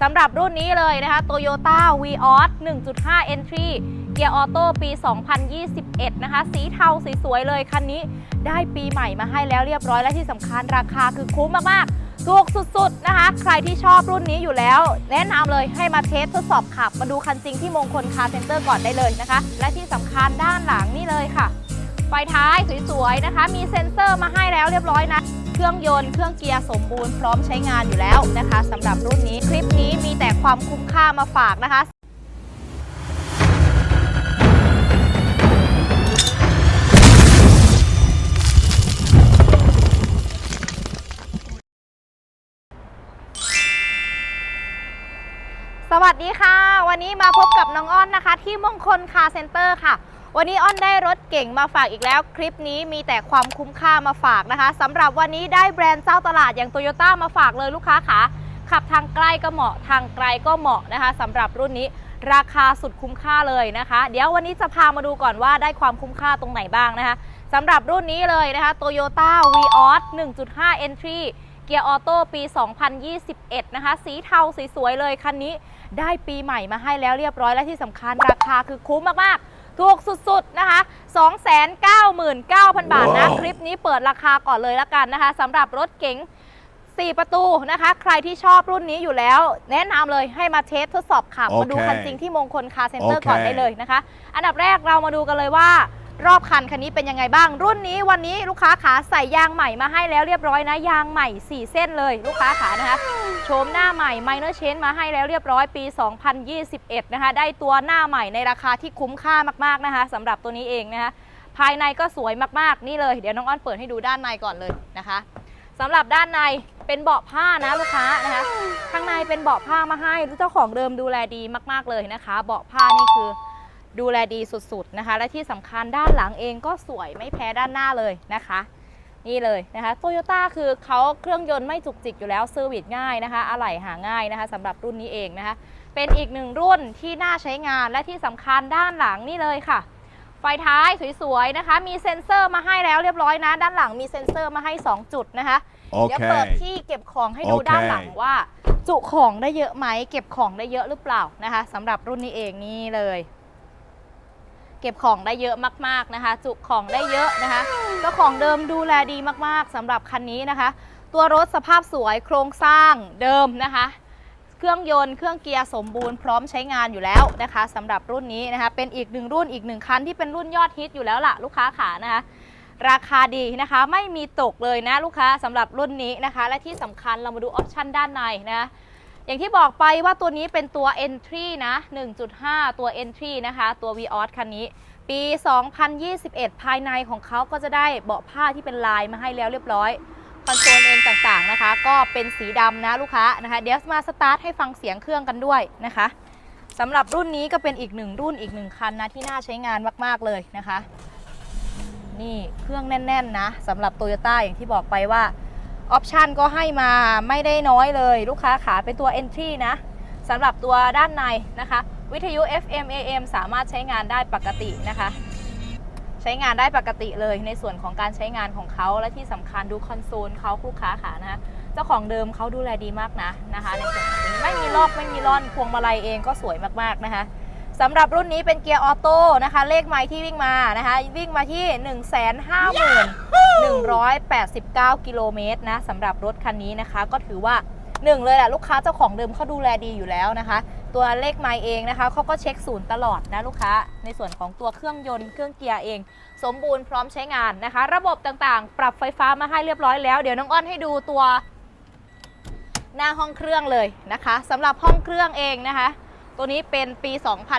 สำหรับรุ่นนี้เลยนะคะ Toyota Vios 1.5 Entry เกียร์ออโต้ปี 2021 นะคะ สีเทาสวยๆเลยคันนี้ได้ปีใหม่มาให้แล้วเรียบร้อยและที่สำคัญราคาคือคุ้มมากๆ ถูกสุดๆนะคะ ใครที่ชอบรุ่นนี้อยู่แล้ว แนะนำเลยให้มาเทสทดสอบขับ มาดูคันจริงที่มงคลคาร์เซ็นเตอร์ก่อนได้เลยนะคะ และที่สำคัญด้านหลังนี่เลยค่ะ ไฟท้ายสวยๆนะคะ มีเซ็นเซอร์มาให้แล้วเรียบร้อยนะ เครื่องยนต์เครื่องเกียร์สมบูรณ์พร้อมใช้งานอยู่แล้วนะคะสำหรับรุ่นนี้คลิปนี้มีแต่ความคุ้มค่ามาฝากนะคะสวัสดีค่ะ วันนี้มาพบกับน้องอ้อนนะคะ ที่มงคลคาเซ็นเตอร์ค่ะ วันนี้อ้อนได้รถเก่งมาฝากอีกแล้ว คลิปนี้มีแต่ความคุ้มค่ามาฝากนะคะสำหรับวันนี้ได้แบรนด์เจ้าตลาดอย่างโตโยต้ามาฝากเลยลูกค้าคะขับทางใกล้ก็เหมาะทางไกลก็เหมาะนะคะสำหรับรุ่นนี้ราคาสุดคุ้มค่าเลยนะคะ เดี๋ยววันนี้จะพามาดูก่อนว่าได้ความคุ้มค่าตรงไหนบ้างนะคะสำหรับรุ่นนี้เลยนะคะ Toyota Vios 1.5 Entry เกียร์ออโต้ปี 2021 นะคะ สีเทาสวยๆเลยคันนี้ได้ปีใหม่มาให้แล้วเรียบร้อยและที่สำคัญราคาคือคุ้มมากๆ ถูกสุดๆนะคะ 299,000 บาทนะว้าวคลิปนี้เปิดราคาก่อนเลยละกันนะคะสำหรับรถเก๋ง4 ประตูนะคะ ใครที่ชอบรุ่นนี้อยู่แล้ว แนะนำเลยให้มาเทสทดสอบขับโอเคมาดูคันจริงที่มงคลคาร์เซ็นเตอร์โอเคก่อนได้เลยนะคะ อันดับแรกเรามาดูกันเลยว่า รอบคันคันนี้เป็นยังไงบ้าง รุ่นนี้วันนี้ลูกค้าขาใส่ยางใหม่มาให้แล้วเรียบร้อยนะ ยางใหม่ 4 เส้นเลยลูกค้าขานะคะโฉมหน้าใหม่ไมเนอร์เชนมาให้แล้วเรียบร้อยปี 2021 นะคะ ได้ตัวหน้าใหม่ในราคาที่คุ้มค่ามากๆนะคะสำหรับตัวนี้เองนะคะภายในก็สวยมากๆนี่เลยเดี๋ยวน้องอ้อนเปิดให้ดูด้านในก่อนเลยนะคะสำหรับด้านในเป็นเบาะผ้านะลูกค้านะคะข้างในเป็นเบาะผ้ามาให้เจ้าของเดิมดูแลดีมาก ๆเลยนะคะ เบาะผ้านี่คือ ดูแลดีสุดๆนะคะ และที่สำคัญด้านหลังเองก็สวยไม่แพ้ด้านหน้าเลยนะคะ นี่เลยนะคะโตโยต้าคือเขาเครื่องยนต์ไม่จุกจิกอยู่แล้วเซอร์วิสง่ายนะคะ อะไหล่หาง่ายนะคะสำหรับรุ่นนี้เองนะคะ เป็นอีกหนึ่งรุ่นที่น่าใช้งานและที่สำคัญด้านหลังนี่เลยค่ะ ไฟท้ายสวยๆนะคะ มีเซ็นเซอร์มาให้แล้วเรียบร้อยนะ ด้านหลังมีเซ็นเซอร์มาให้ 2 จุดนะคะเดี๋ยวเปิด Okay. ที่เก็บของให้ดูโอเคด้านหลังว่า จุของได้เยอะไหมเก็บของได้เยอะหรือเปล่านะคะสำหรับรุ่นนี้เองนี่เลย เก็บของได้เยอะมากๆนะคะ จุของได้เยอะนะคะเจ้าของเดิมดูแลดีมากๆสำหรับคันนี้นะคะ ตัวรถสภาพสวยโครงสร้างเดิมนะคะ เครื่องยนต์เครื่องเกียร์สมบูรณ์พร้อมใช้งานอยู่แล้วนะคะสำหรับรุ่นนี้นะคะเป็นอีกหนึ่งรุ่นอีกหนึ่งคันที่เป็นรุ่นยอดฮิตอยู่แล้วล่ะลูกค้าขานะคะราคาดีนะคะไม่มีตกเลยนะลูกค้าสำหรับรุ่นนี้นะคะ และที่สำคัญเรามาดูออปชันด้านในนะ อย่างที่บอกไปว่าตัวนี้เป็นตัว Entry นะ 1.5 ตัว Entry นะคะ ตัว Vios คันนี้ ปี 2021 ภายในของเขาก็จะได้เบาะผ้าที่เป็นลายมาให้แล้วเรียบร้อยคอนโซลเองต่างๆนะคะ ก็เป็นสีดำนะลูกค้านะคะเดี๋ยวมาสตาร์ทให้ฟังเสียงเครื่องกันด้วยนะคะสำหรับรุ่นนี้ก็เป็นอีกหนึ่งรุ่นอีกหนึ่งคันนะที่น่าใช้งานมากๆเลยนะคะ นี่เครื่องแน่น ๆ นะสำหรับ t o y ยต้อย่างที่บอกไปว่า ออปชันก็ให้มาไม่ได้น้อยเลย ลูกค้าขาเป็นตัว Entry นะสำหรับตัวด้านในนะคะ วิทยุ FM AM สามารถใช้งานได้ปกตินะคะ ใช้งานได้ปกติเลยในส่วนของการใช้งานของเขาและที่สำคัญดูคอนโซลเขาลูกค้าขานะเจ้าของเดิมเขาดูแลดีมากนะนะคะในส่วนของนี้ไม่มีลอกไม่มีร่อนพวงมาลัยเองก็สวยมากๆนะคะ สำหรับรุ่นนี้เป็นเกียร์ออโต้นะคะ เลขไม้ที่วิ่งมานะคะ วิ่งมาที่ 151,189 กิโลเมตรนะสำหรับรถคันนี้นะคะ ก็ถือว่าหนึ่งเลยแหละลูกค้าเจ้าของเดิมเขาดูแลดีอยู่แล้วนะคะ ตัวเลขไม้เองนะคะเขาก็เช็คศูนย์ตลอดนะลูกค้า ในส่วนของตัวเครื่องยนต์เครื่องเกียร์เอง สมบูรณ์พร้อมใช้งานนะคะ ระบบต่างๆ ปรับไฟฟ้ามาให้เรียบร้อยแล้ว เดี๋ยวน้องอ้อนให้ดูตัวหน้าห้องเครื่องเลยนะคะสำหรับห้องเครื่องเองนะคะ ตัวนี้เป็นปี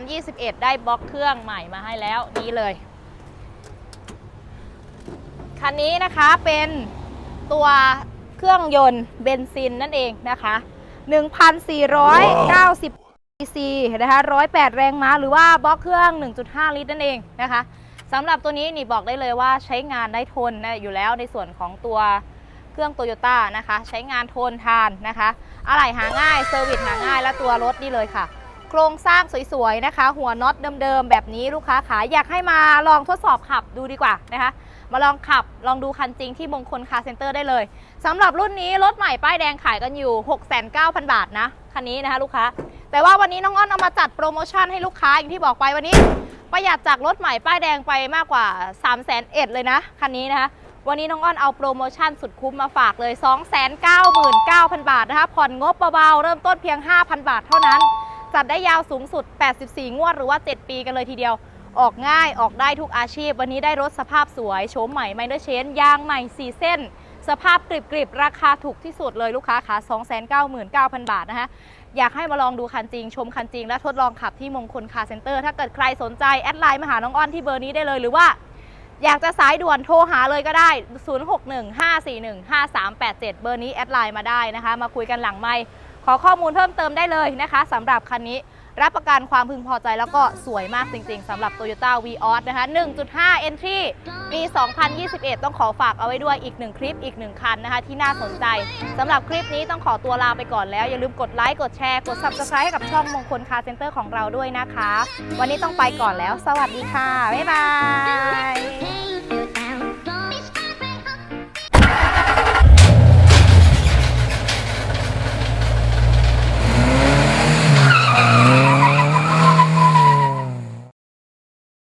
2021 ได้บล็อกเครื่องใหม่มาให้แล้วนี่เลย คันนี้นะคะเป็นตัวเครื่องยนต์เบนซินนั่นเองนะคะ 1,490 cc นะคะ108 แรงม้าหรือว่าบล็อกเครื่อง 1.5 ลิตรนั่นเองนะคะสำหรับตัวนี้นี่บอกได้เลยว่าใช้งานได้ทนนะอยู่แล้วในส่วนของตัวเครื่องโตโยต้านะคะ ใช้งานทนทานนะคะ อะไหล่หาง่ายเซอร์วิสหาง่ายและตัวรถนี่เลยค่ะ โครงสร้างสวยๆนะคะ หัวน็อตเดิมๆแบบนี้ลูกค้าขายอยากให้มาลองทดสอบขับดูดีกว่านะคะ มาลองขับลองดูคันจริงที่มงคลคาร์เซ็นเตอร์ได้เลยสำหรับรุ่นนี้รถใหม่ป้ายแดงขายกันอยู่ 69,000 บาทนะคันนี้นะคะลูกค้าแต่ว่าวันนี้น้องอ้อนเอามาจัดโปรโมชั่นให้ลูกค้าอย่างที่บอกไปวันนี้ ประหยัดจากรถใหม่ป้ายแดงไปมากกว่า 3 0 0 0 0 0เอ็ดเลยนะคันนี้นะคะวันนี้น้องอ้อนเอาโปรโมชั่นสุดคุ้มมาฝากเลย 299,000 บาทนะคะผ่อนงบเบาๆเริ่มต้นเพียง 5,000 บาทเท่านั้น จัดได้ยาวสูงสุด 84 งวดหรือว่า 7 ปีกันเลยทีเดียว ออกง่ายออกได้ทุกอาชีพ วันนี้ได้รถสภาพสวยโฉมใหม่ไมเนอร์เชนยางใหม่ 4 เส้น สภาพกริบๆราคาถูกที่สุดเลยลูกค้าค่ะ299,000 บาทนะคะอยากให้มาลองดูคันจริง ชมคันจริง และทดลองขับที่มงคลคาร์เซ็นเตอร์ ถ้าเกิดใครสนใจ แอดไลน์มาหาน้องอ้อนที่เบอร์นี้ได้เลยหรือว่าอยากจะสายด่วนโทรหาเลยก็ได้ 0615415387 เบอร์นี้แอดไลน์มาได้นะคะ มาคุยกันหลังไมค์ ขอข้อมูลเพิ่มเติมได้เลยนะคะสำหรับคันนี้รับประกันความพึงพอใจแล้วก็สวยมากจริงๆสำหรับ Toyota v ีออนะคะ 1.5 Entry ปี 2021 ต้องขอฝากเอาไว้ด้วยอีกหนึ่งคลิปอีกหนึ่งคันนะคะ ที่น่าสนใจสำหรับคลิปนี้ต้องขอตัวลาไปก่อนแล้ว อย่าลืมกดไลค์ กดแชร์ กด Subscribe ให้กับช่องมงคลคาร์เซ็นเตอร์ของเราด้วยนะคะ วันนี้ต้องไปก่อนแล้ว สวัสดีค่ะ บ๊ายบาย